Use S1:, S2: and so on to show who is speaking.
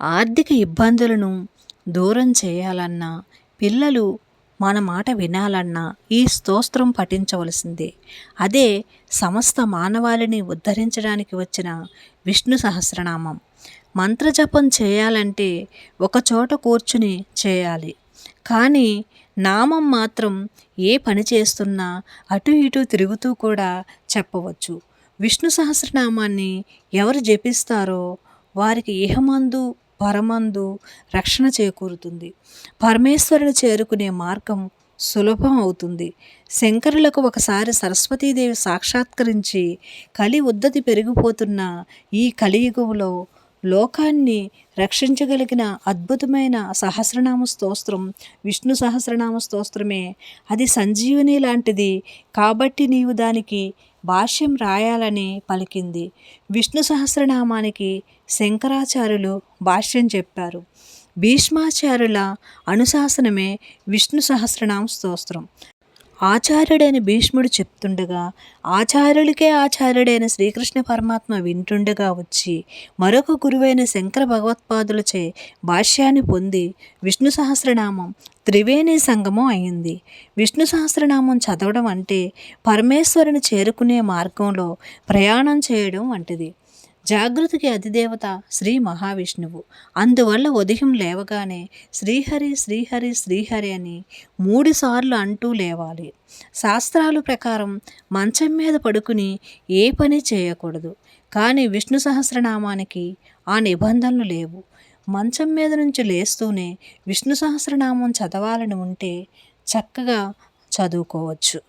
S1: ఆర్థిక ఇబ్బందులను దూరం చేయాలన్నా పిల్లలు మన మాట వినాలన్నా ఈ స్తోత్రం పఠించవలసిందే. అదే సమస్త మానవాళిని ఉద్ధరించడానికి వచ్చిన విష్ణు సహస్రనామం. మంత్రజపం చేయాలంటే ఒకచోట కూర్చుని చేయాలి. కానీ నామం మాత్రం ఏ పని చేస్తున్నా అటు ఇటు తిరుగుతూ కూడా చెప్పవచ్చు. విష్ణు సహస్రనామాన్ని ఎవరు జపిస్తారో వారికి ఇహమందు పరమందు రక్షణ చేకూరుతుంది. పరమేశ్వరుని చేరుకునే మార్గం సులభం అవుతుంది. శంకరులకు ఒకసారి సరస్వతీదేవి సాక్షాత్కరించి కలి ఉద్దతి పెరిగిపోతున్న ఈ కలియుగంలో లోకాన్ని రక్షించగలిగిన అద్భుతమైన సహస్రనామ స్తోత్రం విష్ణు సహస్రనామ స్తోత్రమే. అది సంజీవని లాంటిది. కాబట్టి నీవు దానికి భాష్యం రాయాలని పలికింది. విష్ణు సహస్రనామానికి శంకరాచార్యులు భాష్యం చెప్పారు. భీష్మాచార్యుల అనుశాసనమే విష్ణు సహస్రనామ స్తోత్రం. ఆచార్యుడైన భీష్ముడు చెప్తుండగా ఆచార్యులకే ఆచార్యుడైన శ్రీకృష్ణ పరమాత్మ వింటుండగా వచ్చి మరొక గురువైన శంకర భగవత్పాదులచే భాష్యాన్ని పొంది విష్ణు సహస్రనామం త్రివేణి సంగమం అయింది. విష్ణు సహస్రనామం చదవడం అంటే పరమేశ్వరుని చేరుకునే మార్గంలో ప్రయాణం చేయడం వంటిది. జాగృతికి అధిదేవత శ్రీ మహావిష్ణువు. అందువల్ల ఉదయం లేవగానే శ్రీహరి శ్రీహరి శ్రీహరి అని మూడుసార్లు అంటూ లేవాలి. శాస్త్రాలు ప్రకారం మంచం మీద పడుకుని ఏ పని చేయకూడదు. కానీ విష్ణు సహస్రనామానికి ఆ నిబంధనలు లేవు. మంచం మీద నుంచి లేస్తూనే విష్ణు సహస్రనామం చదవాలని ఉంటే చక్కగా చదువుకోవచ్చు.